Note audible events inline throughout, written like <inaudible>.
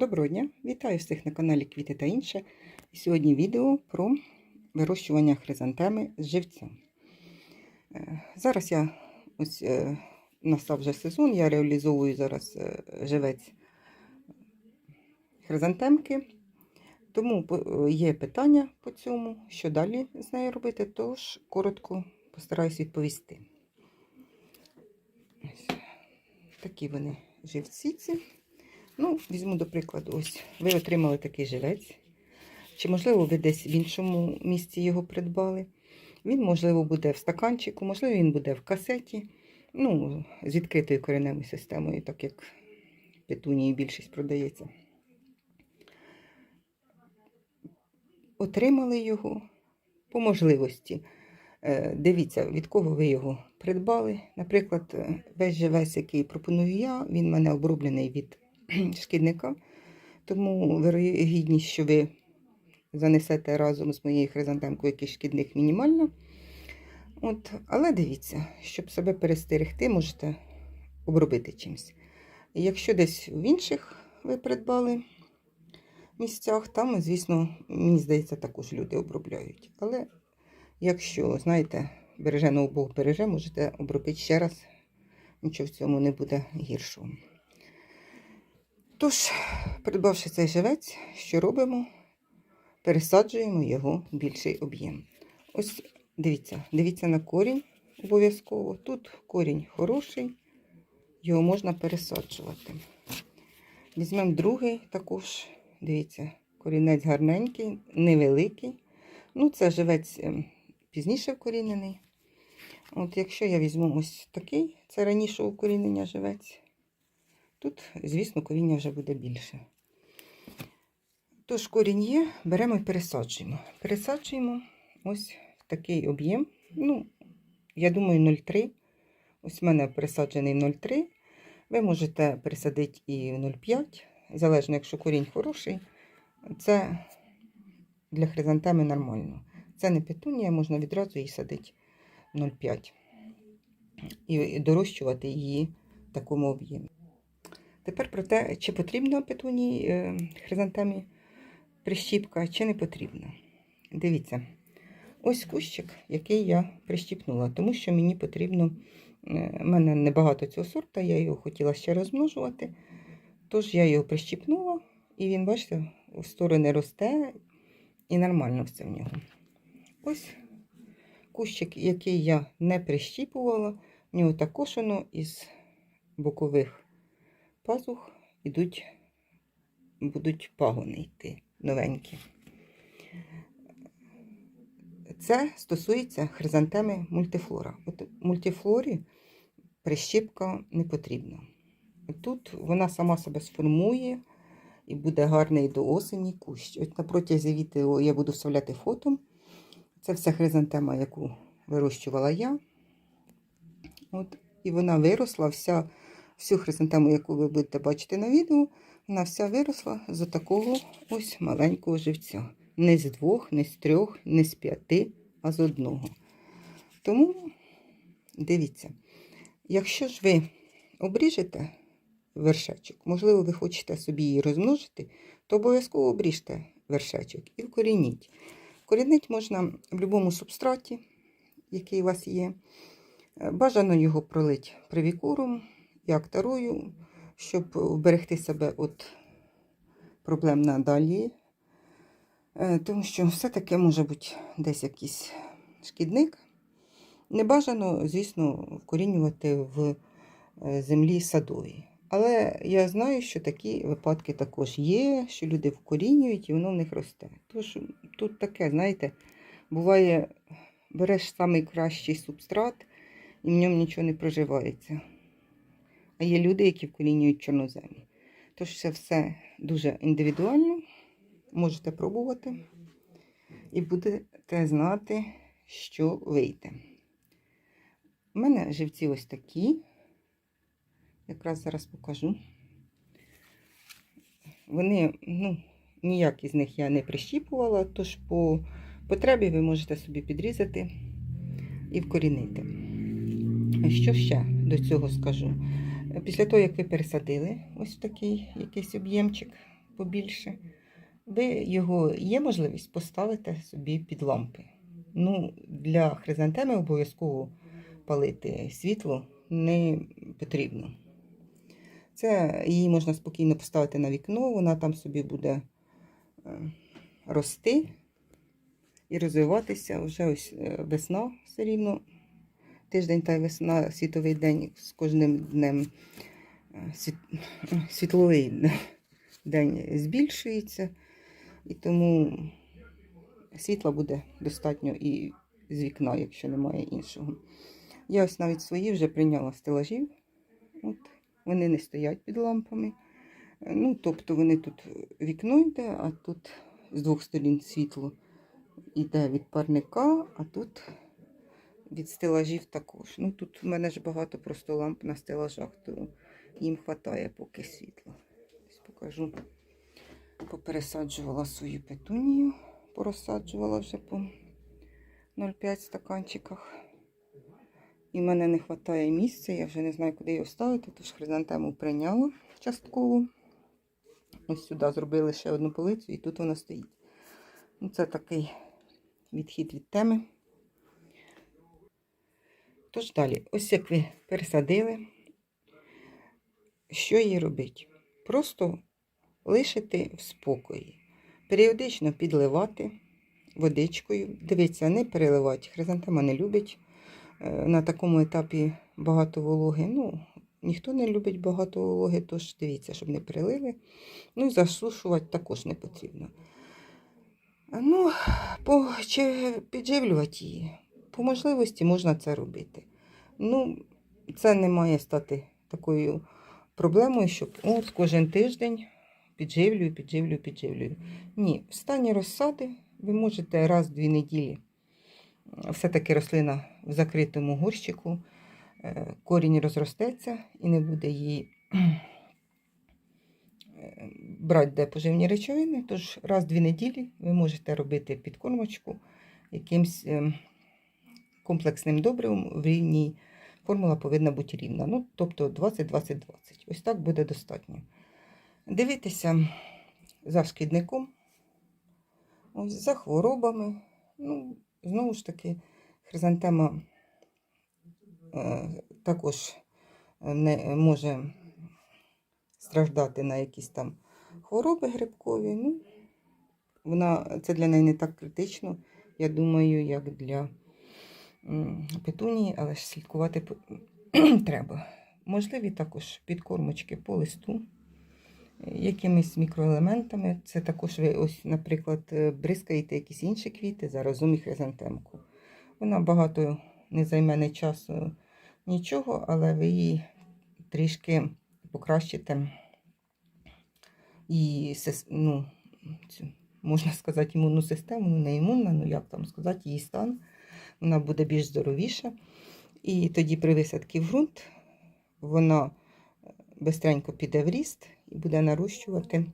Доброго дня! Вітаю всіх на каналі Квіти та інше. Сьогодні відео про вирощування хризантеми з живцем. Е, Зараз я ось е, настав вже сезон, я реалізовую зараз е, живець хризантемки. Тому є питання по цьому, що далі з нею робити, тож коротко постараюсь відповісти. Ось такі вони живці. ці. Ну, візьму до прикладу, ось ви отримали такий живець. Чи, можливо, ви десь в іншому місці його придбали. Він, можливо, буде в стаканчику, можливо, він буде в касеті. Ну, з відкритою кореневою системою, так як петунії більшість продається. Отримали його по можливості. Е, Дивіться, від кого ви його придбали. Наприклад, е, весь живець, який пропоную я, він в мене оброблений від <clears throat> шкідника. Тому вирогідність, що ви занесете разом з моєю хризантемкою якийсь шкідник мінімальна. От, але дивіться, щоб себе перестерегти, можете обробити чимось. Якщо десь в інших ви придбали місцях, там, звісно, мені здається, також люди обробляють. Але якщо, знаєте, береженого Бог береже, можете обробити ще раз. Нічого в цьому не буде гіршого. Тож, придбавши цей живець, що робимо? Пересаджуємо його в більший об'єм. Ось дивіться, дивіться на корінь обов'язково. Тут корінь хороший, його можна пересаджувати. Візьмемо другий також, дивіться, корінець гарненький, невеликий. Ну, це живець ем, пізніше вкорінений. От якщо я візьму ось такий, це раніше укорінення живець. Тут, звісно, коріння вже буде більше. Тож корінь є, беремо і пересаджуємо. Пересаджуємо ось в такий об'єм. Ну, я думаю, 0,3. Ось в мене пересаджений 0,3. Ви можете пересадити і 0,5, залежно, якщо корінь хороший. Це для хризантеми нормально. Це не петунія, можна відразу її садити 0,5 і дорощувати її в такому об'ємі. Тепер про те, чи потрібно петуній е, хризантемі прищіпка, чи не потрібно. Дивіться, ось кущик, який я прищіпнула, тому що мені потрібно, в мене небагато цього сорта, я його хотіла ще розмножувати. Тож я його прищіпнула, і він, бачите, у сторони росте і нормально все в нього. Ось кущик, який я не прищіпувала, в нього також із бокових пазух ідуть, будуть пагони йти новенькі. Це стосується хризантеми мультифлора. От мультифлорі прищіпка не потрібна. Тут вона сама себе сформує і буде гарний до осені кущ. От на протязі відео я буду вставляти фото. Це вся хризантема, яку вирощувала я. От, І вона виросла, вся, всю хризантему, яку ви будете бачити на відео, вона вся виросла з такого ось маленького живця. Не з двох, не з трьох, не з п'яти, а з одного. Тому дивіться, якщо ж ви обріжете вершечок, можливо, ви хочете собі її розмножити, то обов'язково обріжте вершечок і вкорініть. Вкорінити можна в будь-якому субстраті, який у вас є. Бажано його пролити привікуром і актарою, щоб вберегти себе від проблем надалі. Е, Тому що все-таки може бути десь якийсь шкідник. Не бажано, звісно, вкорінювати в е, землі садовій. Але я знаю, що такі випадки також є, що люди вкорінюють і воно в них росте. Тож тут таке, знаєте, буває, береш найкращий субстрат і в ньому нічого не проживається. А є люди, які вкорінюють чорноземі. Тож це все дуже індивідуально. Можете пробувати і будете знати, що вийде. У мене живці ось такі. Якраз зараз покажу. Вони, ну, ніяк із них я не прищіпувала, тож по потребі ви можете собі підрізати і вкорінити. Що ще до цього скажу? Після того, як ви пересадили ось такий якийсь об'ємчик, побільше, ви його є можливість поставити собі під лампи. Ну, для хризантеми обов'язково палити світло не потрібно. Це її можна спокійно поставити на вікно, вона там собі буде е, рости і розвиватися. Вже ось е, весна все рівно. Тиждень та весна, світовий день з кожним днем е, світ, світловий день збільшується, і тому світла буде достатньо і з вікна, якщо немає іншого. Я ось навіть свої вже прийняла стелажів. От, вони не стоять під лампами. Ну, тобто вони тут вікно йде, а тут з двох сторін світло йде від парника, а тут від стелажів також. Ну, тут в мене ж багато просто ламп на стелажах, то їм вистачає поки світла. Ось покажу. Попересаджувала свою петунію, порозсаджувала вже по 0,5 стаканчиках. І в мене не вистачає місця, я вже не знаю, куди його ставити, тож хризантему прийняла частково. Ось сюди зробили ще одну полицю, і тут вона стоїть. Ну, це такий відхід від теми. Тож далі, ось як ви пересадили, що їй робити? Просто лишити в спокої. Періодично підливати водичкою. Дивіться, не переливати. Хризантема не любить е, на такому етапі багато вологи. Ну, ніхто не любить багато вологи, тож дивіться, щоб не перелили. Ну і засушувати також не потрібно. Ну, підживлювати її. По можливості можна це робити. Ну, це не має стати такою проблемою, щоб от кожен тиждень підживлюю, підживлюю, підживлюю. Ні, в стані розсади ви можете раз-дві неділі. Все-таки рослина в закритому горщику, е, корінь розростеться і не буде її е, брати де поживні речовини. Тож раз-дві неділі ви можете робити підкормочку якимсь е, комплексним добривом в рівній. Формула повинна бути рівна. Ну, тобто 20-20-20. Ось так буде достатньо. Дивитися за шкідником, ось за хворобами. Ну, знову ж таки, хризантема е, також не може страждати на якісь там хвороби грибкові. Ну, вона, це для неї не так критично, я думаю, як для петунії, але ж слідкувати <clears throat> треба. Можливі також підкормочки по листу, е, якимись мікроелементами. Це також ви, ось, наприклад, е, бризкаєте якісь інші квіти, заразом і хризантемку. Вона багато не займе не часу нічого, але ви її трішки покращите і ну, цю, можна сказати, імунну систему, не імунна, ну як там сказати, її стан. Вона буде більш здоровіша. І тоді при висадці в ґрунт вона бистренько піде в ріст і буде нарощувати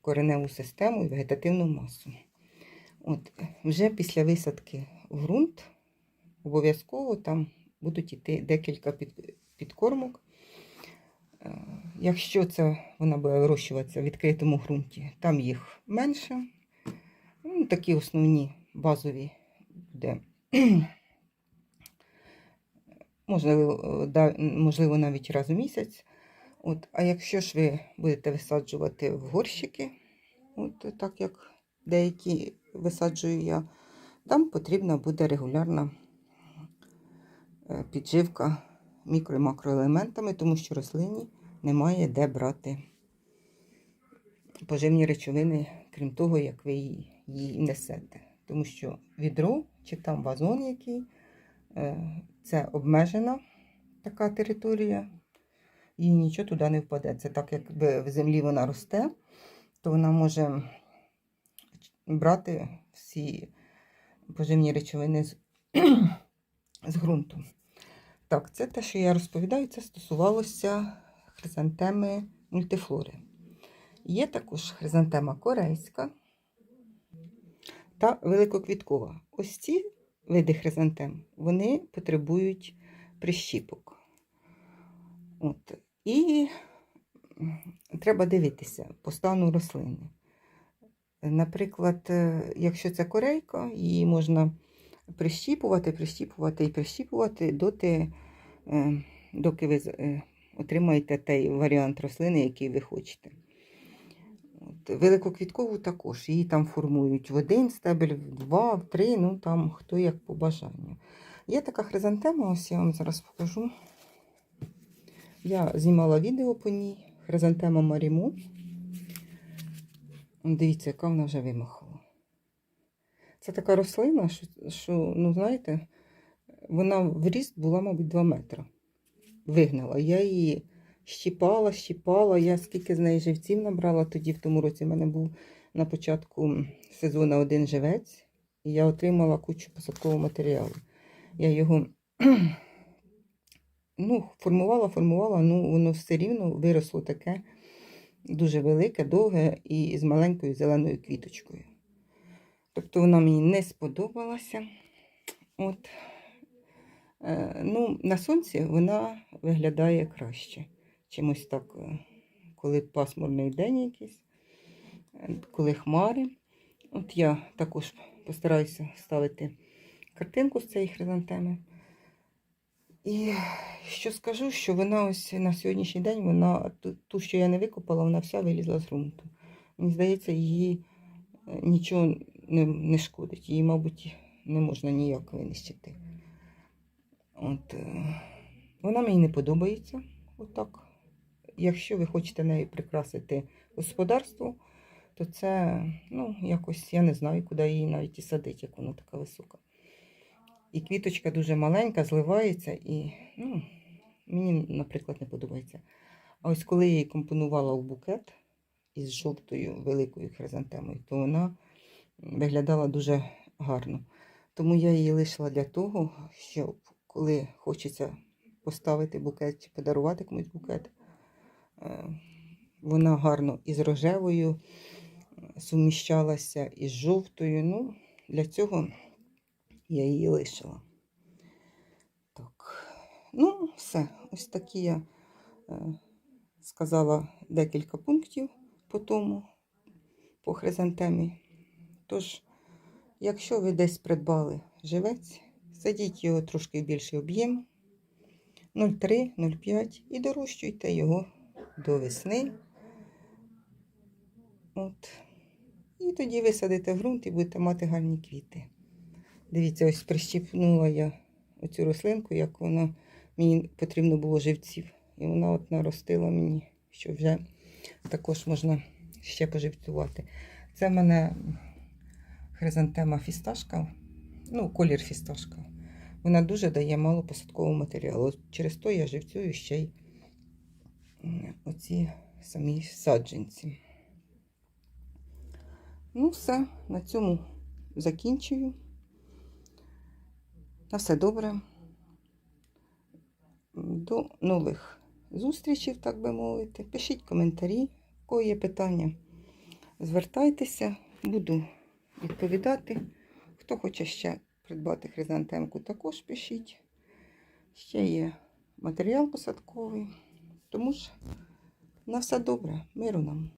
кореневу систему і вегетативну масу. От, вже після висадки в ґрунт обов'язково там будуть йти декілька підкормок. Е, Якщо це вона буде вирощуватися в відкритому ґрунті, там їх менше. Ну, такі основні базові буде. <clears throat> Можливо, е, можливо, навіть раз у місяць. От, а якщо ж ви будете висаджувати в горщики, от так як деякі висаджую я, там потрібна буде регулярна е, підживка мікро- і макроелементами, тому що рослині немає де брати поживні речовини, крім того, як ви її несете. Тому що відро чи там вазон який е, це обмежена така територія, і нічого туди не впаде. Це так, якби в землі вона росте, то вона може брати всі поживні речовини з, <clears throat> з ґрунту. Так, це те, що я розповідаю, це стосувалося хризантеми мультифлори. Є також хризантема корейська та великоквіткова. Ось ці види хризантем, вони потребують прищіпок. От. І треба дивитися по стану рослини. Наприклад, е, якщо це корейка, її можна прищіпувати, прищіпувати і прищіпувати доти, е, доки ви е, отримаєте той варіант рослини, який ви хочете. Великоквіткову також. Її там формують в один стебель, в два, в три, ну там хто як по бажанню. Є така хризантема, ось я вам зараз покажу. Я знімала відео по ній. Хризантема Маріму. Дивіться, яка вона вже вимахала. Це така рослина, що, що ну знаєте, вона в ріст була, мабуть, 2 метри. Вигнала. Я її щіпала, щіпала. Я скільки з неї живців набрала. Тоді в тому році в мене був на початку сезону один живець, і я отримала кучу посадкового матеріалу. Я його <clears throat> ну, формувала, формувала, ну воно все рівно виросло таке дуже велике, довге і з маленькою зеленою квіточкою. Тобто вона мені не сподобалася. От. Е, ну, на сонці вона виглядає краще. Чимось так, е, коли пасмурний день якийсь, е, коли хмари. От я також постараюся ставити картинку з цієї хризантеми. І що скажу, що вона ось на сьогоднішній день, вона ту, що я не викопала, вона вся вилізла з ґрунту. Мені здається, її е, нічого не, не шкодить. Її, мабуть, не можна ніяк винищити. От, вона мені не подобається. Отак. Якщо ви хочете нею прикрасити господарство, то це, ну, якось я не знаю, куди її навіть і садити, як вона така висока. І квіточка дуже маленька, зливається, і ну, мені, наприклад, не подобається. А ось коли я її компонувала в букет із жовтою великою хризантемою, то вона виглядала дуже гарно. Тому я її лишила для того, щоб коли хочеться поставити букет чи подарувати комусь букет, вона гарно із рожевою е, суміщалася, із жовтою. Ну, для цього я її лишила. Так. Ну, все. Ось такі я е, сказала декілька пунктів по тому, по хризантемі. Тож, якщо ви десь придбали живець, садіть його трошки в більший об'єм 0,3-0,5 і дорощуйте його до весни. От. І тоді висадите в ґрунт і будете мати гарні квіти. Дивіться, ось прищіпнула я оцю рослинку, як вона мені потрібно було живців. І вона от наростила мені, що вже також можна ще поживцювати. Це в мене хризантема фісташка, ну, колір фісташка. Вона дуже дає мало посадкового матеріалу. Через то я живцюю ще й оці самі саджанці. Ну, все, на цьому закінчую. На все добре. До нових зустрічей, так би мовити. Пишіть коментарі, кого є питання. Звертайтеся, буду відповідати. Хто хоче ще придбати хризантемку, також пишіть. Ще є матеріал посадковий. Тому ж на все добре, миру нам.